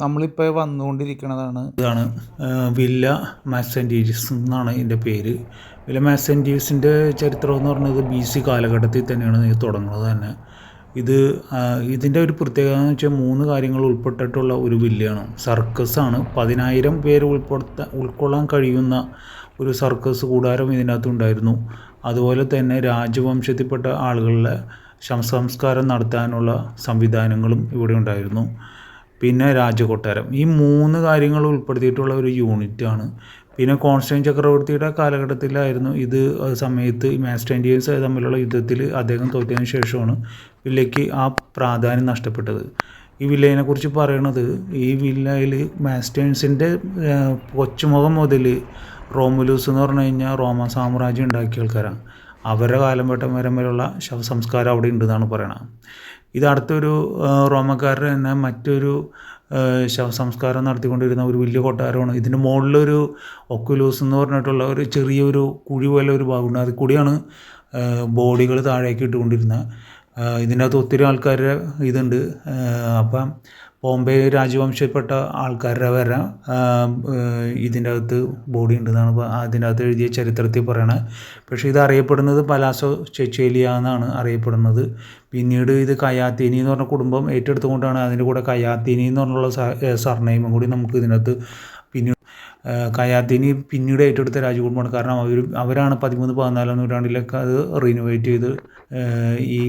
നമ്മളിപ്പോൾ വന്നുകൊണ്ടിരിക്കുന്നതാണ് ഇതാണ് വില്ല മാസന്റീവ്സ് എന്നാണ് ഇതിന്റെ പേര്. വില്ല മാസന്റീവ്സിന്റെ ചരിത്രം എന്ന് പറഞ്ഞത് ബി സി കാലഘട്ടത്തിൽ തന്നെയാണ് ഇത് തുടങ്ങുന്നത് തന്നെ. ഇത് ഇതിന്റെ ഒരു പ്രത്യേകത എന്ന് വെച്ചാൽ മൂന്ന് കാര്യങ്ങൾ ഉൾപ്പെട്ടിട്ടുള്ള ഒരു വില്ലയാണ്. സർക്കസാണ് പതിനായിരം പേര് ഉൾപ്പെടുത്ത ഉൾക്കൊള്ളാൻ കഴിയുന്ന ഒരു സർക്കസ് കൂടാരം ഇതിനകത്തുണ്ടായിരുന്നു അതുപോലെ തന്നെ രാജവംശത്തിൽപ്പെട്ട ആളുകളുടെ സംസ്കാരം നടത്താനുള്ള സംവിധാനങ്ങളും ഇവിടെ ഉണ്ടായിരുന്നു. പിന്നെ രാജകൊട്ടാരം. ഈ മൂന്ന് കാര്യങ്ങൾ ഉൾപ്പെടുത്തിയിട്ടുള്ള ഒരു യൂണിറ്റാണ് പിന്നെ കോൺസ്റ്റൈൻ ചക്രവർത്തിയുടെ കാലഘട്ടത്തിലായിരുന്നു ഇത് സമയത്ത് മാസ്റ്റൻഡിയൻസ് തമ്മിലുള്ള യുദ്ധത്തിൽ അദ്ദേഹം തോറ്റതിന് ശേഷമാണ് വില്ലയ്ക്ക് ആ പ്രാധാന്യം നഷ്ടപ്പെട്ടത്. ഈ വില്ലയെ കുറിച്ച് പറയണത് ഈ വില്ലയിൽ മാസ്റ്റേൺസിന്റെ കൊച്ചുമുഖം മുതൽ റോമുലൂസ് എന്ന് പറഞ്ഞു കഴിഞ്ഞാൽ റോമ സാമ്രാജ്യം ഉണ്ടാക്കിയ ആൾക്കാരാണ്. അവരുടെ കാലം വട്ടം വരം വരെയുള്ള ശവസംസ്കാരം അവിടെ ഉണ്ടെന്നാണ് പറയണത്. ഇത് അടുത്തൊരു റോമക്കാരുടെ തന്നെ മറ്റൊരു ശവസംസ്കാരം നടത്തിക്കൊണ്ടിരുന്ന ഒരു വലിയ കൊട്ടാരമാണ്. ഇതിന്റെ മുകളിലൊരു ഒക്കുലൂസ് എന്ന് പറഞ്ഞിട്ടുള്ള ഒരു ചെറിയൊരു കുഴി പോലെ ഒരു ഭാഗമുണ്ട്. അതിൽ കൂടിയാണ് ബോഡികൾ താഴേക്ക് ഇട്ടുകൊണ്ടിരുന്നത്. ഇതിന്റെ ഇതിനകത്ത് ഒത്തിരി ആൾക്കാരുടെ ഇതുണ്ട്. അപ്പം ബോംബെ രാജവംശപ്പെട്ട ആൾക്കാരുടെ വരെ ഇതിന്റെ അകത്ത് ബോഡി ഉണ്ടെന്നാണ് അതിന്റെ അകത്ത് എഴുതിയ ചരിത്രത്തിൽ പറയണത് പക്ഷേ ഇത് അറിയപ്പെടുന്നത് പലാസോ ചെച്ചേലിയ എന്നാണ് അറിയപ്പെടുന്നത്. പിന്നീട് ഇത് കയാത്തീനി എന്ന് പറഞ്ഞ കുടുംബം ഏറ്റെടുത്തുകൊണ്ടാണ് അതിന്റെ കൂടെ കയാത്തീനി എന്ന് പറഞ്ഞുള്ള സർനെയിമും കൂടി നമുക്ക് ഇതിനകത്ത് പിന്നീട് കയാത്തിനി പിന്നീട് ഏറ്റെടുത്ത രാജകുടുംബമാണ്. കാരണം അവർ അവരാണ് പതിമൂന്ന് പതിനാലാം നൂറ്റാണ്ടിലൊക്കെ അത് റിനോവേറ്റ് ചെയ്ത് ഈ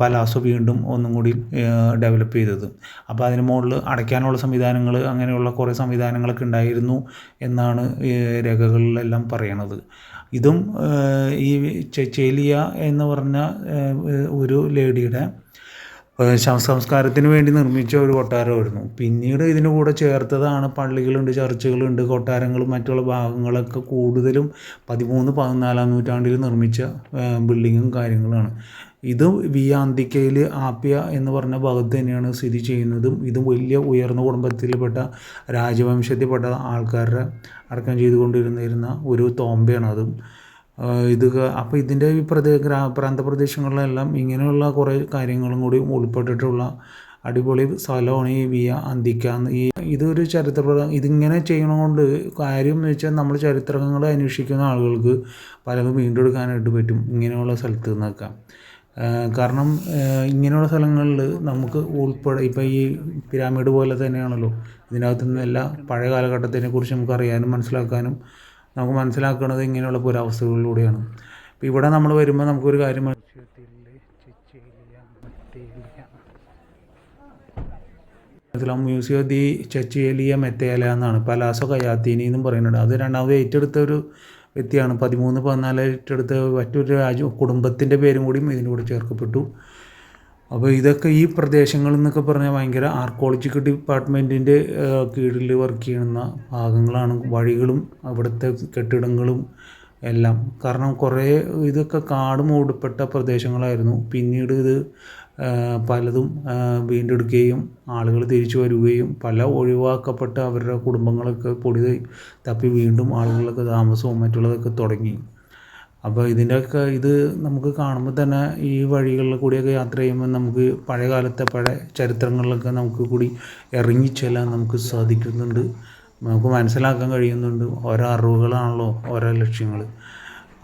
പലാസോ വീണ്ടും ഒന്നും കൂടി ഡെവലപ്പ് ചെയ്തത്. അപ്പോൾ അതിന് മുകളിൽ അടയ്ക്കാനുള്ള സംവിധാനങ്ങൾ അങ്ങനെയുള്ള കുറേ സംവിധാനങ്ങളൊക്കെ ഉണ്ടായിരുന്നു എന്നാണ് രേഖകളിലെല്ലാം പറയണത്. ഇതും ഈ ചെച്ചേലിയ എന്ന് പറഞ്ഞ ഒരു ലേഡിയുടെ ശവസംസ്കാരത്തിന് വേണ്ടി നിർമ്മിച്ച ഒരു കൊട്ടാരമായിരുന്നു. പിന്നീട് ഇതിന് കൂടെ ചേർത്തതാണ് പള്ളികളുണ്ട് ചർച്ചുകളുണ്ട് കൊട്ടാരങ്ങളും മറ്റുള്ള ഭാഗങ്ങളൊക്കെ കൂടുതലും പതിമൂന്ന് പതിനാലാം നൂറ്റാണ്ടിൽ നിർമ്മിച്ച ബിൽഡിങ്ങും കാര്യങ്ങളാണ്. ഇത് വിയാന്തിക്കയിൽ ആപ്യ എന്ന് പറഞ്ഞ ഭാഗത്ത് തന്നെയാണ് സ്ഥിതി ചെയ്യുന്നതും ഇത് വലിയ ഉയർന്ന കുടുംബത്തിൽപ്പെട്ട രാജവംശത്തിൽപ്പെട്ട ആൾക്കാരുടെ അടക്കം ചെയ്തുകൊണ്ടിരുന്നിരുന്ന ഒരു തോമ്പയാണ് അതും. ഇത് അപ്പോൾ ഇതിന്റെ ഈ പ്രദേ ഗ്രാ പ്രാന്തപ്രദേശങ്ങളിലെല്ലാം ഇങ്ങനെയുള്ള കുറേ കാര്യങ്ങളും കൂടി ഉൾപ്പെട്ടിട്ടുള്ള അടിപൊളി സ്ഥലമാണ് ഈ വിയ അന്തിക്ക ഈ ഇതൊരു ചരിത്ര ഇതിങ്ങനെ ചെയ്യണതുകൊണ്ട് കാര്യം എന്ന് വെച്ചാൽ നമ്മൾ ചരിത്രങ്ങൾ അന്വേഷിക്കുന്ന ആളുകൾക്ക് പലതും വീണ്ടെടുക്കാനായിട്ട് പറ്റും ഇങ്ങനെയുള്ള സ്ഥലത്ത് നിന്നൊക്കെ. കാരണം ഇങ്ങനെയുള്ള സ്ഥലങ്ങളിൽ നമുക്ക് ഉൾപ്പെടെ ഇപ്പോൾ ഈ പിരാമിഡ് പോലെ തന്നെയാണല്ലോ. ഇതിനകത്തു നിന്നെല്ലാം പഴയ കാലഘട്ടത്തിനെ കുറിച്ച് നമുക്ക് അറിയാനും മനസ്സിലാക്കാനും നമുക്ക് മനസ്സിലാക്കുന്നത് ഇങ്ങനെയുള്ള പുരാവസ്തുക്കളിലൂടെയാണ് അപ്പോൾ ഇവിടെ നമ്മൾ വരുമ്പോൾ നമുക്കൊരു കാര്യം മനസ്സിലാവും മ്യൂസിയോ ദി ചെച്ചിയലിയ മെത്തേല എന്നാണ്. പലാസോ കയാത്തീനി എന്നും പറയുന്നുണ്ട്. അത് രണ്ടാമത് ഏറ്റെടുത്ത ഒരു വ്യക്തിയാണ്. പതിമൂന്ന് പതിനാല് ഏറ്റെടുത്ത മറ്റൊരു രാജ്യ കുടുംബത്തിന്റെ പേരും കൂടിയും ഇതിന്റെ കൂടെ ചേർക്കപ്പെട്ടു. അപ്പോൾ ഇതൊക്കെ ഈ പ്രദേശങ്ങൾ എന്നൊക്കെ പറഞ്ഞാൽ ഭയങ്കര ആർക്കോളജിക്കൽ ഡിപ്പാർട്ട്മെന്റിന്റെ കീഴിൽ വർക്ക് ചെയ്യുന്ന ഭാഗങ്ങളാണ് വഴികളും അവിടുത്തെ കെട്ടിടങ്ങളും എല്ലാം. കാരണം കുറേ ഇതൊക്കെ കാട് മൂടപ്പെട്ട പ്രദേശങ്ങളായിരുന്നു. പിന്നീട് ഇത് പലതും വീണ്ടെടുക്കുകയും ആളുകൾ തിരിച്ചു വരികയും പല ഒഴിവാക്കപ്പെട്ട അവരുടെ കുടുംബങ്ങളൊക്കെ പൊടി തപ്പി വീണ്ടും ആളുകളൊക്കെ താമസവും മറ്റുള്ളതൊക്കെ തുടങ്ങി. അപ്പോൾ ഇതിന്റെയൊക്കെ ഇത് നമുക്ക് കാണുമ്പോൾ തന്നെ ഈ വഴികളിൽ കൂടിയൊക്കെ യാത്ര ചെയ്യുമ്പോൾ നമുക്ക് പഴയ കാലത്തെ പഴയ ചരിത്രങ്ങളിലൊക്കെ നമുക്ക് കൂടി ഇറങ്ങിച്ചെല്ലാൻ നമുക്ക് സാധിക്കുന്നുണ്ട്. നമുക്ക് മനസ്സിലാക്കാൻ കഴിയുന്നുണ്ട് ഓരോ അറിവുകളാണല്ലോ ഓരോ ലക്ഷ്യങ്ങൾ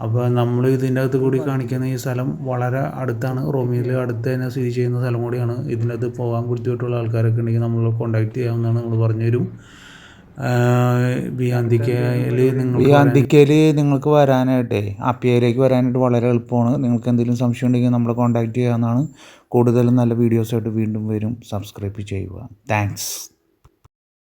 അപ്പോൾ നമ്മൾ ഇതിന്റെ അകത്ത് കൂടി കാണിക്കുന്ന ഈ സ്ഥലം വളരെ അടുത്താണ്. റോമിയിൽ അടുത്ത് തന്നെ സ്ഥിതി ചെയ്യുന്ന സ്ഥലം കൂടിയാണ്. ഇതിന്റെ അകത്ത് പോകാൻ ബുദ്ധിമുട്ടുള്ള ആൾക്കാരൊക്കെ ഉണ്ടെങ്കിൽ നമ്മൾ കോൺടാക്ട് ചെയ്യാവുന്നതാണ് നമ്മൾ പറഞ്ഞുതരും. ബിയാന്തിക്കയിൽ നിങ്ങൾക്ക് വരാനായിട്ടേ അപ്പിയയിലേക്ക് വരാനായിട്ട് വളരെ എളുപ്പമാണ്. നിങ്ങൾക്ക് എന്തെങ്കിലും സംശയം ഉണ്ടെങ്കിൽ നമ്മളെ കോൺടാക്റ്റ് ചെയ്യാവുന്നതാണ്. കൂടുതലും നല്ല വീഡിയോസായിട്ട് വീണ്ടും വരും. സബ്സ്ക്രൈബ് ചെയ്യുക. താങ്ക്സ്